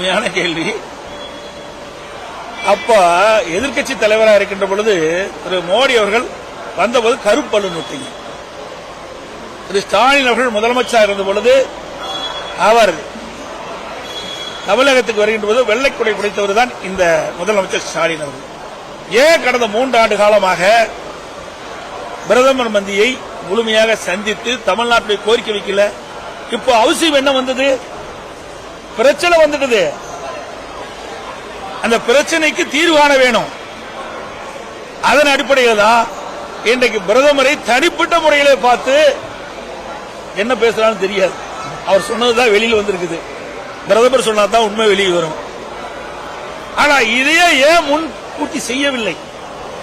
அருமையான கேள்வி. அப்ப எதிர்கட்சி தலைவராக இருக்கின்ற பொழுது திரு மோடி அவர்கள் வந்தபோது கருப்பல்லு நொட்டிங்க. திரு ஸ்டாலின் அவர்கள் முதலமைச்சராக இருந்த பொழுது அவர் தமிழகத்துக்கு வருகின்ற போது வெள்ளைக்குடை பிடித்தவர் தான் இந்த முதலமைச்சர் ஸ்டாலின் அவர்கள். ஏன் கடந்த மூன்று ஆண்டு காலமாக பிரதமர் மந்தியை முழுமையாக சந்தித்து தமிழ்நாட்டுடைய கோரிக்கை வைக்கல? இப்போ அவசியம் என்ன வந்தது? பிரச்சனை வந்துட்டது அந்த பிரச்சனைக்கு தீர்வு காண வேணும். அதன் அடிப்படையில் தான் இன்றைக்கு பிரதமரை தனிப்பட்ட முறையிலே பார்த்து என்ன பேசுறான்னு தெரியாது. அவர் சொன்னதுதான் வெளியில் வந்திருக்குது. பிரதமர் சொன்னாதான் உண்மை வெளியே வரும். ஆனா இதையே ஏன் முன்கூட்டி செய்யவில்லை?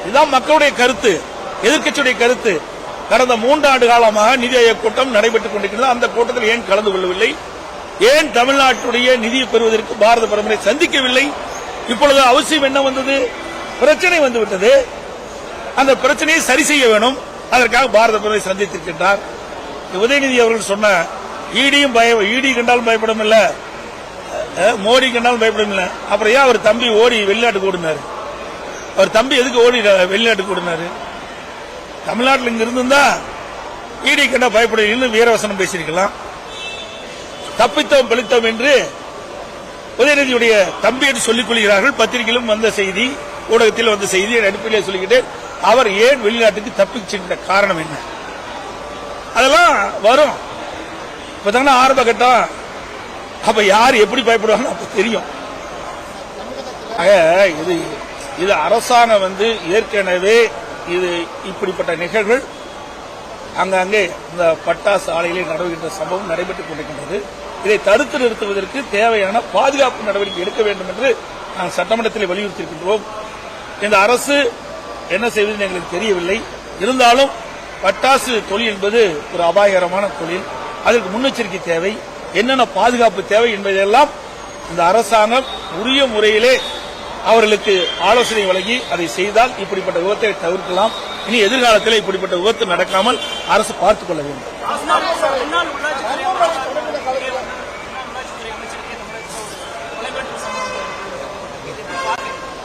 இதுதான் மக்களுடைய கருத்து எதிர்க்கட்சியுடைய கருத்து. கடந்த மூன்றாண்டு காலமாக நிதி ஆயோக் கூட்டம் நடைபெற்றுக் கொண்டிருக்கிறது. அந்த கூட்டத்தில் ஏன் கலந்து கொள்ளவில்லை? ஏன் தமிழ்நாட்டுடைய நிதியை பெறுவதற்கு பாரத பிரதமரை சந்திக்கவில்லை? இப்பொழுது அவசியம் என்ன வந்தது? பிரச்சனை வந்துவிட்டது. அந்த பிரச்சனையை சரி செய்ய வேணும். அதற்காக பாரத பிரதமரை சந்தித்திருக்கின்றார். உதயநிதி அவர்கள் சொன்ன ஈடியும் பய ஈடி கண்டாலும் பயப்படும் இல்ல. மோடி கண்டாலும் பயப்படும் இல்ல. அப்புறம் ஏன் அவர் தம்பி ஓடி வெளிநாட்டுக்கு ஓடினாரு? அவர் தம்பி எதுக்கு ஓடி வெளிநாட்டுக்கு ஓடினாரு? தமிழ்நாட்டில் இங்க இருந்திருந்தா ஈடி கண்டா பயப்படும் வீரவசனம் பேசியிருக்கலாம். தப்பித்தோம் பிழைத்தோம் என்று உதயநிதியுடைய தம்பி என்று சொல்லிக் கொள்கிறார்கள். பத்திரிகையிலும் வந்த செய்தி ஊடகத்தில் வந்த செய்தி அடிப்படையில் சொல்லிக்கிட்டு அவர் ஏன் வெளிநாட்டுக்கு தப்பிச் சென்ற காரணம் என்ன? அதெல்லாம் வரும். இப்பதானே ஆரம்ப கட்டம். அப்ப யார் எப்படி பயப்படுவாங்க அப்ப தெரியும். ஆக, இது இது அரசாங்கம் வந்து ஏற்கனவே இது இப்படிப்பட்ட நிகழ்வுகள் அங்கங்கே இந்த பட்டாசு ஆலையிலே நடவுகின்ற சம்பவம் நடைபெற்றுக் கொண்டிருக்கின்றது. இதை தடுத்து நிறுத்துவதற்கு தேவையான பாதுகாப்பு நடவடிக்கை எடுக்க வேண்டும் என்று நாங்கள் சட்டமன்றத்தில் வலியுறுத்தியிருக்கின்றோம். இந்த அரசு என்ன செய்வது எங்களுக்கு தெரியவில்லை. இருந்தாலும் பட்டாசு தொழில் என்பது ஒரு அபாயகரமான தொழில். அதற்கு முன்னெச்சரிக்கை தேவை. என்னென்ன பாதுகாப்பு தேவை என்பதையெல்லாம் இந்த அரசாங்கம் உரிய முறையிலே அவர்களுக்கு ஆலோசனை வழங்கி அதை செய்தால் இப்படிப்பட்ட விபத்தை தவிர்க்கலாம். இனி எதிர்காலத்தில் இப்படிப்பட்ட விபத்து நடக்காமல் அரசு பார்த்துக் கொள்ள வேண்டும்.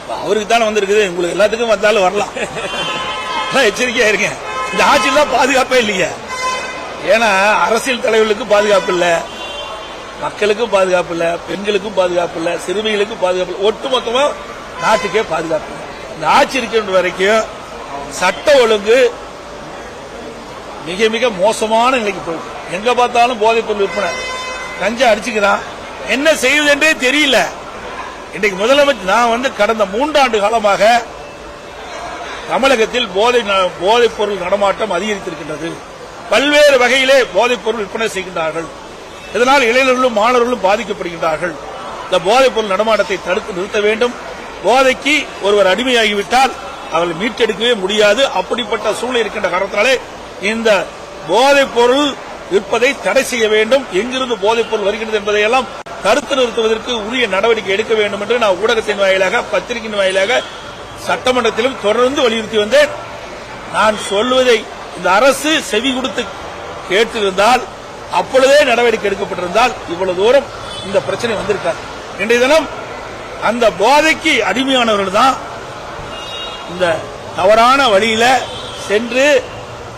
அவருக்கு தானே வந்திருக்குது. உங்களுக்கு எல்லாத்துக்கும் வந்தாலும் வரலாம். எச்சரிக்கையா இருக்கேன். இந்த ஆட்சியில் தான் பாதுகாப்பே இல்லைங்க. ஏன்னா அரசியல் தலைவர்களுக்கும் பாதுகாப்பு இல்ல. மக்களுக்கும் பாதுகாப்பு இல்லை. பெண்களுக்கும் பாதுகாப்பு இல்ல. சிறுமிகளுக்கும் பாதுகாப்பு இல்ல. ஒட்டுமொத்தமா நாட்டுக்கே பாதுகாப்பு இல்லை. இந்த ஆட்சி இருக்கின்ற வரைக்கும் சட்ட ஒழுங்கு மிக மிக மோசமான நிலைக்கு போயிருக்கு எங்க பார்த்தாலும் போதைப்பொருள் விற்பனை. கஞ்சா அடிச்சுக்கிறான். என்ன செய்வது என்றே தெரியல. இன்றைக்கு முதலமைச்சர் நான் வந்து கடந்த மூன்றாண்டு காலமாக தமிழகத்தில் போதை ந- போதைப் பொருள் நடமாட்டம் அதிகரித்திருக்கின்றது. பல்வேறு வகையிலே போதைப் பொருள் விற்பனை செய்கின்றார்கள். இதனால் இளைஞர்களும் மாணவர்களும் பாதிக்கப்படுகின்றார்கள். இந்த போதைப் பொருள் நடமாட்டத்தை தடுத்து நிறுத்த வேண்டும். போதைக்கு ஒருவர் அடிமையாகிவிட்டால் அவர்கள் மீட்டெடுக்கவே முடியாது. அப்படிப்பட்ட சூழ்நிலை இருக்கின்ற காரணத்தினாலே இந்த போதைப் பொருள் விற்பதை தடை செய்ய வேண்டும். எங்கிருந்து போதைப் பொருள் வருகிறது என்பதையெல்லாம் தடுத்து நிறுத்துவதற்கு உரிய நடவடிக்கை எடுக்க வேண்டும் என்று நான் ஊடகத்தின் வாயிலாக பத்திரிகையின் வாயிலாக சட்டமன்றத்திலும் தொடர்ந்து வலியுறுத்தி வந்தேன். நான் சொல்வதை இந்த அரசு செவி கொடுத்து கேட்டிருந்தால் அப்பொழுதே நடவடிக்கை எடுக்கப்பட்டிருந்தால் இவ்வளவு தூரம் இந்த பிரச்சனை வந்திருக்காது. இன்றைய தினம் அந்த போதைக்கு அடிமையானவர்கள் தான் இந்த தவறான வழியில சென்று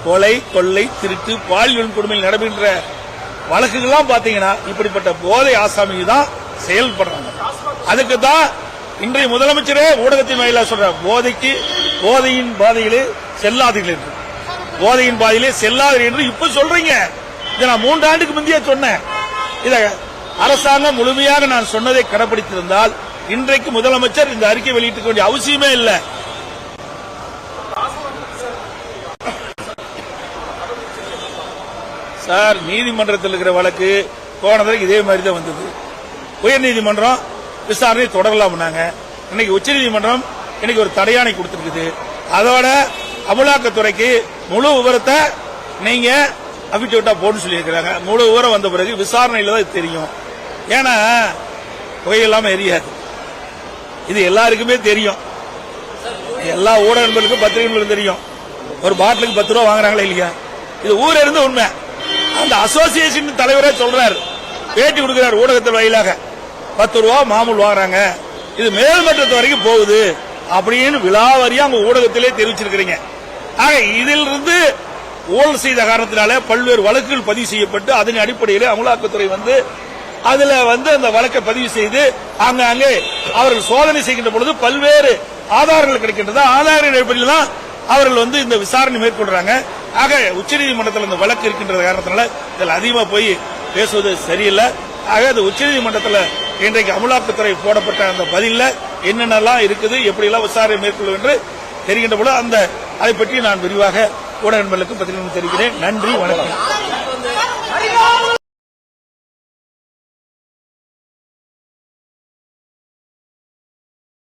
கொலை கொள்ளை திருட்டு பாலியல் கொடுமையில் நடைபெறுகின்ற வழக்குகள்லாம் பாத்தீங்கன்னா இப்படிப்பட்ட போதை ஆசாமிகள் தான் செயல்படுறாங்க. அதுக்கு தான் இன்றைய முதலமைச்சரே ஊடகத்தின் வாயிலாக சொல்ற போதைக்கு போதையின் பாதையிலே செல்லாதீர்கள் என்று. போதையின் பாதையிலே செல்லாதீர்கள் என்று இப்ப சொல்றீங்க. இதை நான் மூன்று ஆண்டுக்கு முந்தைய சொன்னேன். இதை அரசாங்கம் முழுமையாக நான் சொன்னதை கடைபிடித்திருந்தால் இன்றைக்கு முதலமைச்சர் இந்த அறிக்கை வெளியிட்டுக்க வேண்டிய அவசியமே இல்லை. சார் நீதிமன்றத்தில் இருக்கிற வழக்கு போன தடவை இதே மாதிரி தான் வந்தது உயர்நீதிமன்றம் விசாரணை தொடரலாம்னாங்க இன்னைக்கு உச்சநீதிமன்றம் இன்னைக்கு ஒரு தடையாணை கொடுத்துருக்குது. அதோட அமலாக்கத்துறைக்கு முழு விவரத்தை நீங்க அபிட்டோட்டா போன்னு சொல்லியிருக்கிறாங்க. முழு விவரம் வந்த பிறகு விசாரணையில் தான் இது தெரியும். ஏன்னா புகையில்லாம எரியாது. இது எல்லாருக்குமே தெரியும். எல்லா ஊடகங்களுக்கும் பத்திரிகைகளுக்கும் தெரியும். ஒரு பாட்டிலுக்கு பத்து ரூபா வாங்குறாங்களே இல்லையா? இது ஊர் இருந்து உண்மை. அந்த அசோசியேஷன் தலைவரே சொல்றாரு. பேட்டி கொடுக்கிறார் ஊடகத்தில் வாயிலாக பத்து ரூபா மாமூல் வாங்குறாங்க. இது மேல்மட்டத்து வரைக்கும் போகுது அப்படின்னு விழாவாரியா அவங்க ஊடகத்திலே தெரிவிச்சிருக்கிறீங்க. ஆக இதிலிருந்து ஊழல் செய்த காரணத்தினால பல்வேறு வழக்குகள் பதிவு செய்யப்பட்டு அதன் அடிப்படையில் அமலாக்கத்துறை வந்து அதுல வந்து அந்த வழக்கை பதிவு செய்து அங்க அங்கே அவர்கள் சோதனை செய்கின்ற பொழுது பல்வேறு ஆதாரங்கள் கிடைக்கின்றது ஆதார அடிப்படையில் தான் அவர்கள் வந்து இந்த விசாரணை மேற்கொள்றாங்க. ஆக உச்சநீதிமன்றத்தில் இந்த வழக்கு இருக்கின்ற காரணத்தினால இதில் அதிகமாக போய் பேசுவது சரியில்லை. ஆக அது உச்சநீதிமன்றத்தில் இன்றைக்கு அமலாக்கத்துறை போடப்பட்ட அந்த பதிலில் என்னென்னலாம் இருக்குது எப்படியெல்லாம் விசாரணை மேற்கொள்ளும் என்று தெரிகின்ற போல அந்த அதை பற்றி நான் விரிவாக ஊடக நண்பர்களுக்கு பதில் தெரிவிக்கிறேன். நன்றி வணக்கம்.